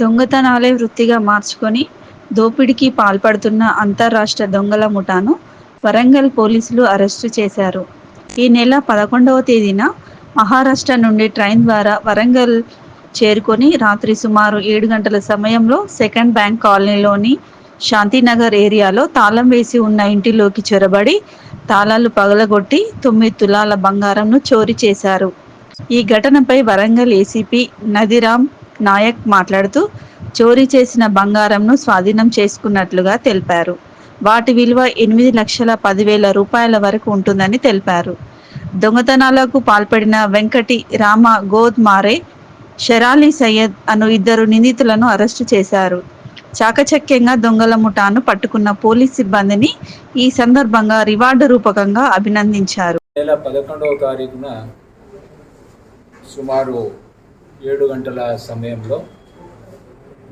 దొంగతనాలే వృత్తిగా మార్చుకొని దోపిడీకి పాల్పడుతున్న అంతర్రాష్ట్ర దొంగల ముఠాను వరంగల్ పోలీసులు అరెస్టు చేశారు. ఈ నెల పదకొండవ తేదీన మహారాష్ట్ర నుండి ట్రైన్ ద్వారా వరంగల్ చేరుకొని రాత్రి సుమారు ఏడు గంటల సమయంలో సెకండ్ బ్యాంక్ కాలనీలోని శాంతినగర్ ఏరియాలో తాళం వేసి ఉన్న ఇంటిలోకి చొరబడి తాళాలు పగలగొట్టి తొమ్మిది తులాల బంగారంను చోరీ చేశారు. ఈ ఘటనపై వరంగల్ ఏసీపీ నదిరామ్ నాయక్ మాట్లాడుతూ చోరీ చేసిన బంగారంను స్వాధీనం చేసుకున్నట్లుగా తెలిపారు. వాటి విలువ ఎనిమిది లక్షల పదివేల రూపాయల వరకు ఉంటుందని తెలిపారు. దొంగతనాలకు పాల్పడిన వెంకటి రామ గోద్ మారే షెరాలి సయ్యద్ అను ఇద్దరు నిందితులను అరెస్టు చేశారు. చాకచక్యంగా దొంగల ముఠాను పట్టుకున్న పోలీస్ సిబ్బందిని ఈ సందర్భంగా రివార్డు రూపకంగా అభినందించారు. పదకొండవ తారీఖున సుమారు ఏడు గంటల సమయంలో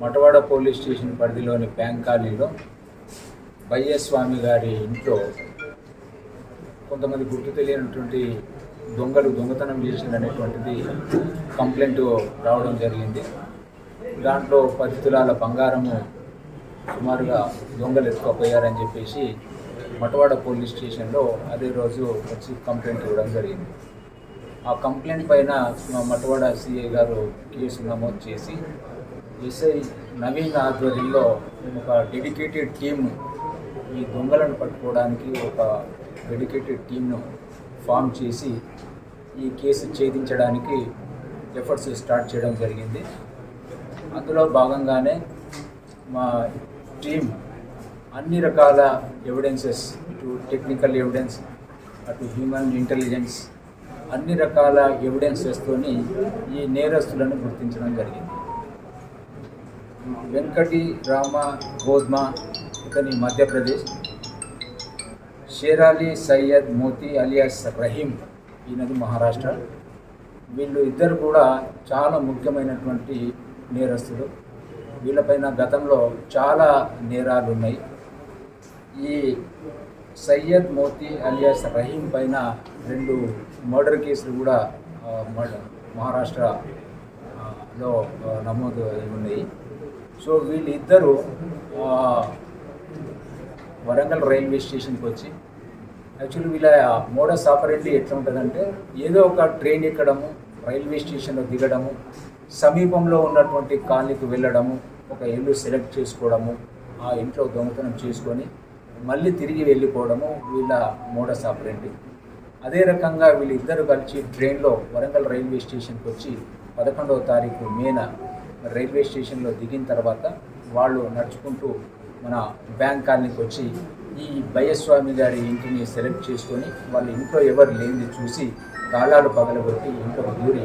మటవాడ పోలీస్ స్టేషన్ పరిధిలోని బ్యాంక్ కాలనీలో బయ్యస్వామి గారి ఇంట్లో కొంతమంది గుర్తు తెలియనటువంటి దొంగలు దొంగతనం చేసిందనేటువంటిది కంప్లైంట్ రావడం జరిగింది. దాంట్లో పది తులాల బంగారము సుమారుగా దొంగలు ఎత్తుకపోయారని చెప్పేసి మటవాడ పోలీస్ స్టేషన్లో అదే రోజు వచ్చి కంప్లైంట్ ఇవ్వడం జరిగింది. ఆ కంప్లైంట్ పైన మా మటవాడ సిఐ గారు కేసు నమోదు చేసి ఎస్ఐ నవీన్ ఆధ్వర్యంలో ఒక డెడికేటెడ్ టీమ్ ఈ దొంగలను పట్టుకోవడానికి ఒక డెడికేటెడ్ టీమ్ను ఫామ్ చేసి ఈ కేసు ఛేదించడానికి ఎఫర్ట్స్ స్టార్ట్ చేయడం జరిగింది. అందులో భాగంగానే మా టీం అన్ని రకాల ఎవిడెన్సెస్ ఇటు టెక్నికల్ ఎవిడెన్స్ అటు హ్యూమన్ ఇంటెలిజెన్స్ అన్ని రకాల ఎవిడెన్సెస్తోని ఈ నేరస్తులను గుర్తించడం జరిగింది. వెంకటి రామ గోద్మా ఇతని మధ్యప్రదేశ్ షేరాలి సయ్యద్ మోతీ అలియాస్ రహీం ఈయనది మహారాష్ట్ర. వీళ్ళు ఇద్దరు కూడా చాలా ముఖ్యమైనటువంటి నేరస్తులు. వీళ్ళపైన గతంలో చాలా నేరాలు ఉన్నాయి ఈ సయ్యద్ మోతీ అలియాస్ రహీం పైన రెండు మర్డర్ కేసులు కూడా మహారాష్ట్రలో మహారాష్ట్ర లో నమోదు ఉన్నాయి. సో వీళ్ళిద్దరూ వరంగల్ రైల్వే స్టేషన్కి వచ్చి యాక్చువల్లీ వీళ్ళ మోడస్ ఆపరేటివ్ ఎట్లా ఉంటుందంటే ఏదో ఒక ట్రైన్ ఎక్కడము రైల్వే స్టేషన్లో దిగడము సమీపంలో ఉన్నటువంటి కాలనీకి వెళ్ళడము ఒక ఇల్లు సెలెక్ట్ చేసుకోవడము ఆ ఇంట్లో దొంగతనం చేసుకొని మళ్ళీ తిరిగి వెళ్ళిపోవడము వీళ్ళ మోడస్ ఆపరేటివ్ అదే రకంగా వీళ్ళిద్దరు కలిసి ట్రైన్లో వరంగల్ రైల్వే స్టేషన్కి వచ్చి పదకొండవ తారీఖు మేన రైల్వే స్టేషన్లో దిగిన తర్వాత వాళ్ళు నడుచుకుంటూ మన బ్యాంక్ కాలనీకి వచ్చి ఈ భయస్వామి గారి ఇంటిని సెలెక్ట్ చేసుకొని వాళ్ళ ఇంట్లో ఎవరు లేనిది చూసి తాళాలు పగలగొట్టి ఇంట్లో దూరి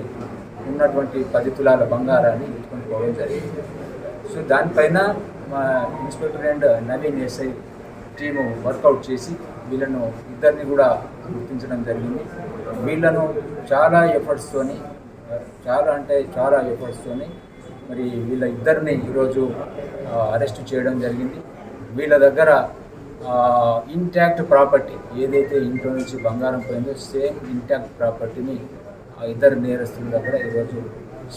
ఉన్నటువంటి పది తులాల బంగారాన్ని ఎత్తుకొని పోవడం జరిగింది. సో దానిపైన మా inspector and Naveen SI team work out చేసి వీళ్ళను ఇద్దరిని కూడా గుర్తించడం జరిగింది. వీళ్ళను చాలా ఎఫర్ట్స్తోని చాలా అంటే చాలా ఎఫర్ట్స్తోని మరి వీళ్ళ ఇద్దరిని ఈరోజు అరెస్ట్ చేయడం జరిగింది. వీళ్ళ దగ్గర ఇంటాక్ట్ ప్రాపర్టీ ఏదైతే ఇంట్లో నుంచి బంగారం పోయిందో సేమ్ ఇంటాక్ట్ ప్రాపర్టీని ఆ ఇద్దరు నేరస్తుల దగ్గర ఈరోజు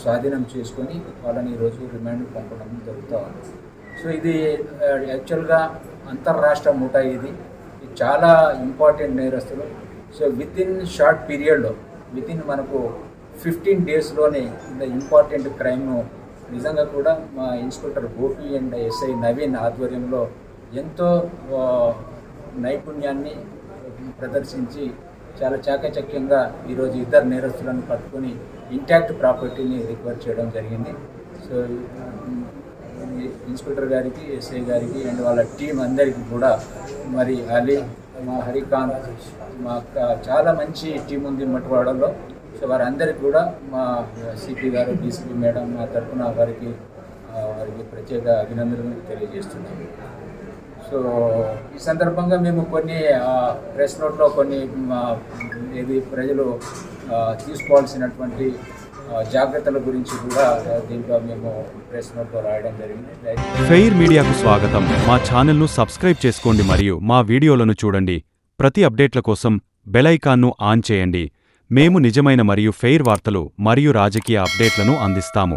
స్వాధీనం చేసుకొని వాళ్ళని ఈరోజు రిమాండ్ పంపడం జరుగుతూ ఉంది. సో ఇది యాక్చువల్గా అంతర్రాష్ట్ర ముఠా ఇది. ఇది చాలా ఇంపార్టెంట్ నేరస్తులు. సో విత్ ఇన్ షార్ట్ పీరియడ్లో విత్ ఇన్ మనకు ఫిఫ్టీన్ డేస్లోనే ఇంత ఇంపార్టెంట్ క్రైమ్ను నిజంగా కూడా మా inspector Gopi and SI Naveen ఆధ్వర్యంలో ఎంతో నైపుణ్యాన్ని ప్రదర్శించి చాలా చాకచక్యంగా ఈరోజు ఇద్దరు నేరస్తులను పట్టుకొని ఇంటాక్ట్ ప్రాపర్టీని రికవర్ చేయడం జరిగింది. సో ఇన్స్పెక్టర్ గారికి ఎస్ఐ గారికి అండ్ వాళ్ళ టీం అందరికీ కూడా మరి అలీ మా హరికాంత్ మా చాలా మంచి టీం ఉంది మట్టువాడలో సో వారందరికీ కూడా మా సిపి గారు డీసీపీ మేడం మా తరఫున వారికి వారికి ప్రత్యేక అభినందనలు తెలియజేస్తున్నాము సో ఈ సందర్భంగా మేము కొన్ని ప్రెస్ నోట్లో కొన్ని ఏది ప్రజలు తీసుకోవాల్సినటువంటి జాగ్రత్తల గురించి కూడా దీంట్లో మేము ప్రెస్ నోట్లో రాయడం జరిగింది. ఫెయిర్ మీడియాకు స్వాగతం. మా ఛానల్ను సబ్స్క్రైబ్ చేసుకోండి మరియు మా వీడియోలను చూడండి. ప్రతి అప్డేట్ల కోసం బెలైకాన్ను ఆన్ చేయండి. మేము నిజమైన మరియు ఫెయిర్ వార్తలు మరియు రాజకీయ అప్డేట్లను అందిస్తాము.